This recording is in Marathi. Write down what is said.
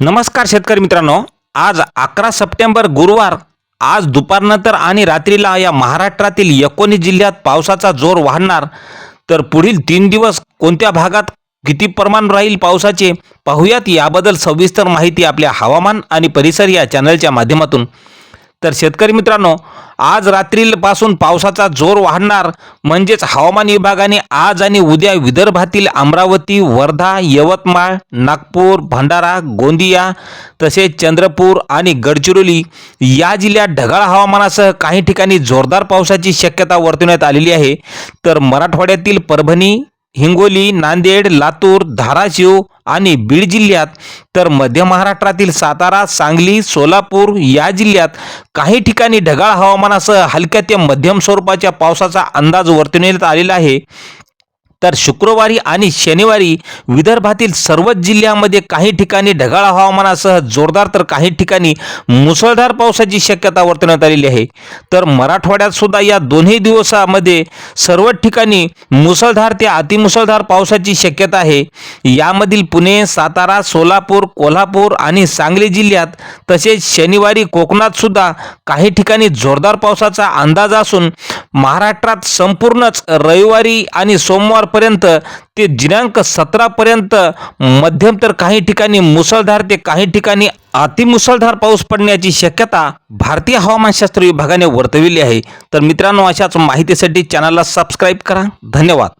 नमस्कार शेतकरी मित्रांनो. आज अकरा सप्टेंबर गुरुवार आज दुपारनंतर आणि रात्रीला या महाराष्ट्रातील एकोणीस जिल्ह्यात पावसाचा जोर वाढणार. तर पुढील तीन दिवस कोणत्या भागात किती प्रमाण राहील पावसाचे पाहूयात याबद्दल सविस्तर माहिती आपल्या हवामान आणि परिसर या चॅनलच्या माध्यमातून. तर शेतकरी मित्रांनो आज रात्रीपासून पावसाचा जोर वाढणार. म्हणजेच हवामान विभागाने आज आणि उद्या विदर्भातील अमरावती वर्धा यवतमाळ नागपूर भंडारा गोंदिया तसेच चंद्रपूर आणि गडचिरोली या जिल्ह्यात ढगाळ हवामानासह काही ठिकाणी जोरदार पावसाची शक्यता वर्तवण्यात आलेली आहे. तर मराठवाड्यातील परभणी हिंगोली नांदेड लातूर धाराशिव आणि बीड जिल्ह्यात तर मध्य महाराष्ट्रातील सातारा सांगली सोलापूर या जिल्ह्यात काही ठिकाणी ढगाळ हवामानासह हलक्या ते मध्यम स्वरूपाच्या पावसाचा अंदाज वर्तवण्यात आलेला आहे. तर शुक्रवारी आणि शनिवारी विदर्भातील सर्वच जिल्ह्यामध्ये काही ठिकाणी ढगाळ हवामानासह जोरदार तर काही ठिकाणी मुसळधार पावसाची शक्यता वर्तवण्यात आलेली आहे. तर मराठवाड्यात सुद्धा या दोन्ही दिवसामध्ये सर्व ठिकाणी मुसळधार ते अतिमुसळधार पावसाची शक्यता आहे. यामधील पुणे सातारा सोलापूर कोल्हापूर आणि सांगली जिल्ह्यात तसेच शनिवारी कोकणात सुद्धा काही ठिकाणी जोरदार पावसाचा अंदाज असून महाराष्ट्रात संपूर्णच रविवारी आणि सोमवार पर्यंत ते दिनांक सतरापर्यंत मध्यम तर काही ठिकाणी मुसळधार ते काही ठिकाणी अतिमुसळधार पाऊस पडण्याची शक्यता भारतीय हवामानशास्त्र विभागाने वर्तविली आहे. तर मित्रांनो अशाच माहितीसाठी चॅनलला सबस्क्राईब करा. धन्यवाद.